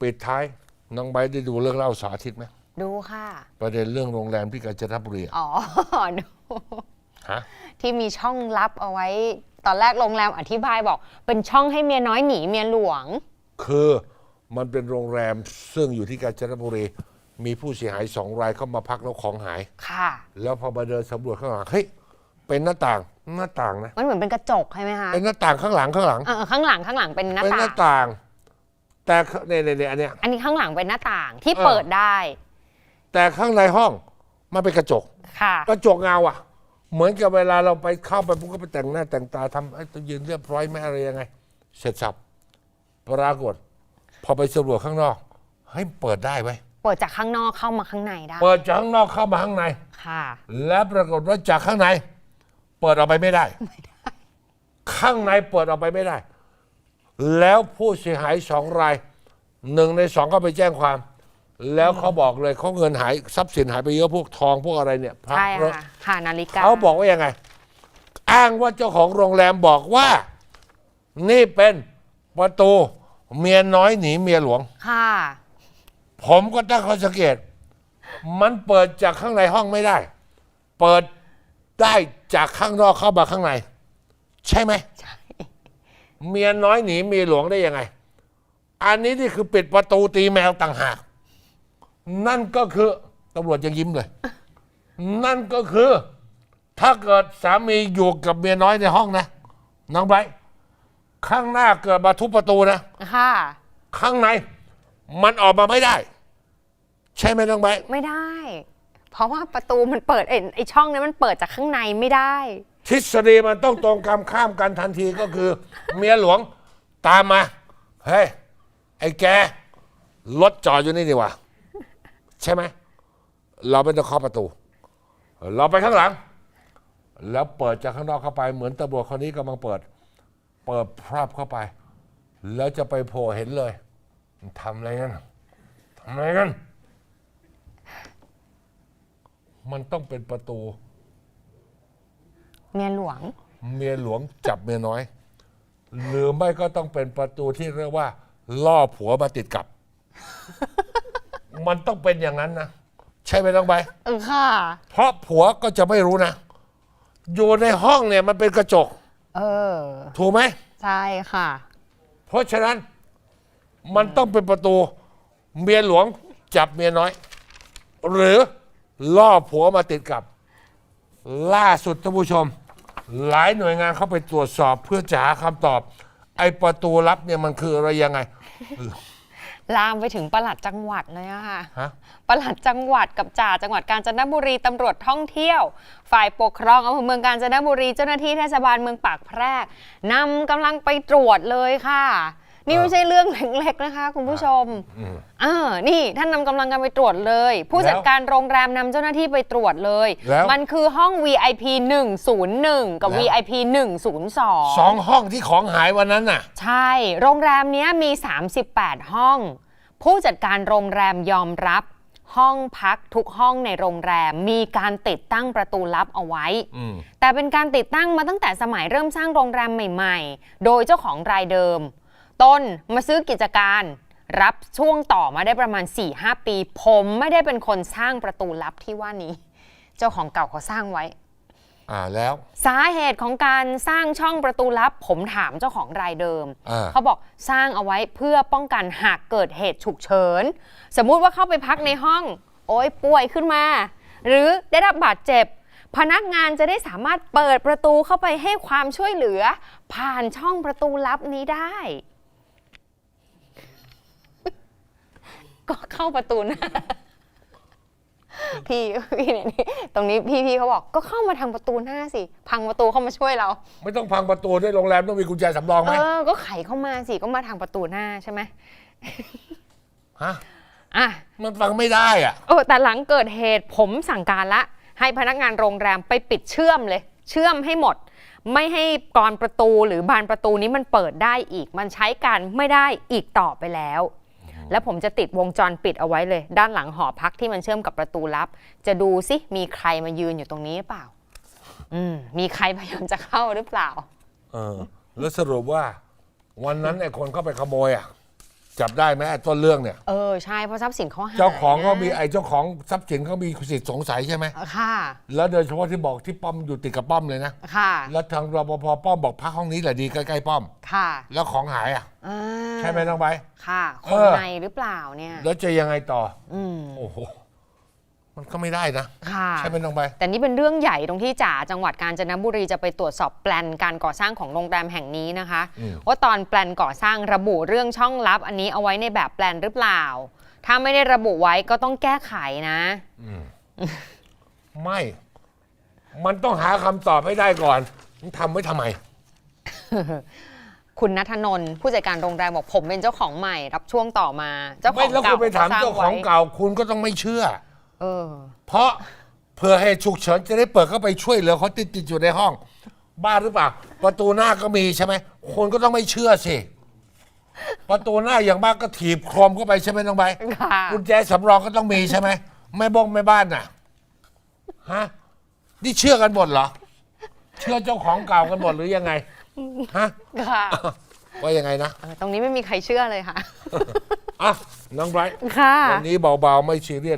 ปิดท้ายน้องไบร์ทได้ดูเรื่องเล่าสาธิตไหมดูค่ะ ประเด็นเรื่องโรงแรมที่กาญจนบุรีอะอ๋อ ดูฮะที่มีช่องลับเอาไว้ ตอนแรกโรงแรมอธิบายบอก เป็นช่องให้เมียน้อยหนีเมียหลวง คือมันเป็นโรงแรมซึ่งอยู่ที่กาญจนบุรี มีผู้เสียหายสองรายเข้ามาพักแล้วของหาย ค่ะ แล้วพอมาเดินสำรวจข้างหลังเฮ้ยเป็นหน้าต่างหน้าต่างนะมันเหมือนเป็นกระจกใช่ไหมคะเป็นหน้าต่างข้างหลังข้างหลัง เออข้างหลังข้างหลังเป็นหน้าเป็นหต่าน้างต่าง แต่เนี่ยเนี่ยเนี่ยอันเนี้ยอันนี้ข้างหลังเป็นหน้าต่างที่เออเปิดได้ แต่ข้างในห้องมันเป็นกระจก ค่ะ กระจกเงาอะ เหมือนกับเวลาเราไปเข้าไปปุ๊บก็ไปแต่งหน้าแต่งตาทำไอ้ตัวยืนเรียบร้อยไหมอะไรยังไง เสร็จสับปรากฏ พอไปสำรวจข้างนอกให้เปิดได้ไหมเปิดจากข้างนอกเข้ามาข้างในได้ เปิดจากข้างนอกเข้ามาข้างใน ค่ะ และปรากฏว่าจากข้างใน เปิดออกไปไม่ได้ ข้างในเปิดออกไปไม่ได้ แล้วผู้เสียหายสองรายหนึ่งในสองก็ไปแจ้งความ แล้วเขาบอกเลยเขาเงินหายทรัพย์สินหายไปเยอะพวกทองพวกอะไรเนี่ยพระใช่รถค่ะค่ะนาฬิกาเขาบอกว่ายังไง อ้างว่าเจ้าของโรงแรมบอกว่า นี่เป็นประตูเมียน้อยหนีเมียหลวง ค่ะ ผมก็ตั้งข้อสังเกต มันเปิดจากข้างในห้องไม่ได้ เปิดได้จากข้างนอกเข้ามาข้างใน ใช่ไหมใช่ เมียน้อยหนีเมียหลวงได้ยังไง อันนี้นี่คือปิดประตูตีแมวต่างหาก นั่นก็คือตำรวจยังยิ้มเลย นั่นก็คือ ถ้าเกิดสามีอยู่กับเมียน้อยในห้องนะน้องไบร์ทข้างหน้าเกิดมาทุบประตูนะ ค่ะ ข้างใน มันออกมาไม่ได้ ใช่ไหมน้องไบร์ทไม่ได้ เพราะว่าประตูมันเปิดเอ็นไอช่องนั้นมันเปิดจากข้างในไม่ได้ ทฤษฎีมันต้องตรงคำข้ามกันทันทีก็คือ เมียหลวงตามมา เฮ้ย ไอ้แกรถจอดอยู่นี่ดีกว่า ใช่ไหม เราไม่ต้องเคาะประตู เราไปข้างหลัง แล้วเปิดจากข้างนอกเข้าไปเหมือนตำรวจคนนี้กำลังเปิด เปิดพราบเข้าไป แล้วจะไปโผล่เห็นเลยทำอะไรกันทำอะไรกัน มันต้องเป็นประตู เมียหลวง เมียหลวงจับเมียน้อย หรือไม่ก็ต้องเป็นประตูที่เรียกว่า ล่อผัวมาติดกับ มันต้องเป็นอย่างนั้นนะ ใช่ไหมต้องไปเออค่ะ เพราะผัวก็จะไม่รู้นะ อยู่ในห้องเนี่ยมันเป็นกระจก เออ ถูกไหม ใช่ค่ะ เพราะฉะนั้นมันต้องเป็นประตู เมียหลวงจับเมียน้อย หรือล่อผัวมาติดกับ ล่าสุดท่านผู้ชม หลายหน่วยงานเข้าไปตรวจสอบเพื่อจะหาคำตอบ ไอ้ประตูลับเนี่ยมันคืออะไรยังไง ลามไปถึงปลัดจังหวัดเลยอะค่ะฮะปลัดจังหวัดกับจ่าจังหวัดกาญจนบุรีตำรวจท่องเที่ยว ฝ่ายปกครองอำเภอเมืองกาญจนบุรีเจ้าหน้าที่เทศบาลเมืองปากแพรกนำกำลังไปตรวจเลยค่ะ นี่ไม่ใช่เรื่องเล็กๆนะคะ คุณผู้ชมอืมเออนี่ท่านนำกำลังกันไปตรวจเลย ผู้จัดการโรงแรมนำเจ้าหน้าที่ไปตรวจเลย แล้วมันคือห้อง VIP 101 กับ แล้ว VIP 102 สองห้องที่ของหายวันนั้นน่ะ ใช่ โรงแรมเนี้ยมี 38 ห้อง ผู้จัดการโรงแรมยอมรับ ห้องพักทุกห้องในโรงแรมมีการติดตั้งประตูลับเอาไว้ อืม แต่เป็นการติดตั้งมาตั้งแต่สมัยเริ่มสร้างโรงแรมใหม่ ๆ โดยเจ้าของรายเดิม ต้นมาซื้อกิจการ รับช่วงต่อมาได้ประมาณ 4-5 ปี ผมไม่ได้เป็นคนสร้างประตูลับที่ว่านี้ เจ้าของเก่าเขาสร้างไว้ อ่าแล้ว สาเหตุของการสร้างช่องประตูลับ ผมถามเจ้าของรายเดิม อ่า เขาบอกสร้างเอาไว้เพื่อป้องกันหากเกิดเหตุฉุกเฉิน สมมุติว่าเข้าไปพักในห้อง โอ้ยป่วยขึ้นมา หรือได้รับบาดเจ็บ พนักงานจะได้สามารถเปิดประตูเข้าไปให้ความช่วยเหลือ ผ่านช่องประตูลับนี้ได้ ก็เข้าประตูหน้า พี่พี่เนี่ยนี่ตรงนี้พี่พี่เขาบอกก็เข้ามาทางประตูหน้าสิ พังประตูเข้ามาช่วยเรา ไม่ต้องพังประตูด้วยโรงแรมต้องมีกุญแจสำรองไหเอมอ ก็ไขเข้ามาสิก็มาทางประตูหน้าใช่ไหมฮะอะ มันฟังไม่ได้อะโอ้แต่หลังเกิดเหตุผมสั่งการละ ให้พนักงานโรงแรมไปปิดเชื่อมเลย เชื่อมให้หมด ไม่ให้กรอนประตูหรือบานประตูนี้มันเปิดได้อีก มันใช้การไม่ได้อีกต่อไปแล้ว แล้วผมจะติดวงจรปิดเอาไว้เลย ด้านหลังหอพักที่มันเชื่อมกับประตูลับ จะดูสิมีใครมายืนอยู่ตรงนี้หรือเปล่า อืมมีใครพยายามจะเข้าหรือเปล่า เออ แล้วสรุปว่า วันนั้นไอ้คนเข้าไปขโมยอะ จับได้ไหมไอ้ต้นเรื่องเนี่ย เออใช่เพราะทรัพย์สินเขาหายเจ้าของเขามีนะไอ้เจ้าของทรัพย์สินเขามีสิทธิ์สงสัยใช่ไหมค่ะแล้วโดยเฉพาะที่บอกที่ป้อมอยู่ติดกับป้อมเลยนะค่ะแล้วทางรปภป้อมบอกพักห้องนี้แหละดีใกล้ๆป้อม ค่ะแล้วของหายอะอ่าใช่ไหมน้องใบร์ท ค่ะคเอนอ ในหรือเปล่าเนี่ย แล้วจะยังไงต่ออืมโอ้โห มันก็ไม่ได้นะ ค่ะ ใช่ไหมน้องใบร์ทแต่นี่เป็นเรื่องใหญ่ตรงที่จ่าจังหวัดกาญจนบุรีจะไปตรวจสอบแปลนการก่อสร้างของโรงแรมแห่งนี้นะคะ อืม ว่าตอนแปลนก่อสร้างระบุเรื่องช่องลับ อันนี้เอาไว้ในแบบแปลนหรือเปล่า ถ้าไม่ได้ระบุไว้ก็ต้องแก้ไขนะ ไม่ มันต้องหาคำตอบให้ได้ก่อนมึงทำไว้ทำไม คุณนัทนนท์ผู้จัดการโรงแรมบอกผมเป็นเจ้าของใหม่ รับช่วงต่อมา เจ้าขไม่องแล้วเก่าคุณไปถามสร้เจ้าของไว้เก่า คุณก็ต้องไม่เชื่อ เออ เพราะเผื่อเหตุฉุกเฉินจะได้เปิดเข้าไปช่วยเหลือเขาติดติดๆอยู่ในห้อง บ้าหรือเปล่า ประตูหน้าก็มีใช่ไหมคนก็ต้องไม่เชื่อสิประตูหน้าอย่างมากก็ถีบโครมเข้าไปใช่ไหมน้องใบค่ะ กุญแจสำรองก็ต้องมีใช่ไหมไม่บ้องไม่บ้านน่ะฮะนี่เชื่อกันหมดเหรอ เชื่อเจ้าของเก่ากันหมดหรือยังไงฮะ ค่ะ ว่ายังไงนะเออตรงนี้ไม่มีใครเชื่อเลยค่ะ อะน้องไบรท์ค่ะ วันนี้เบาๆไม่ซีเรียส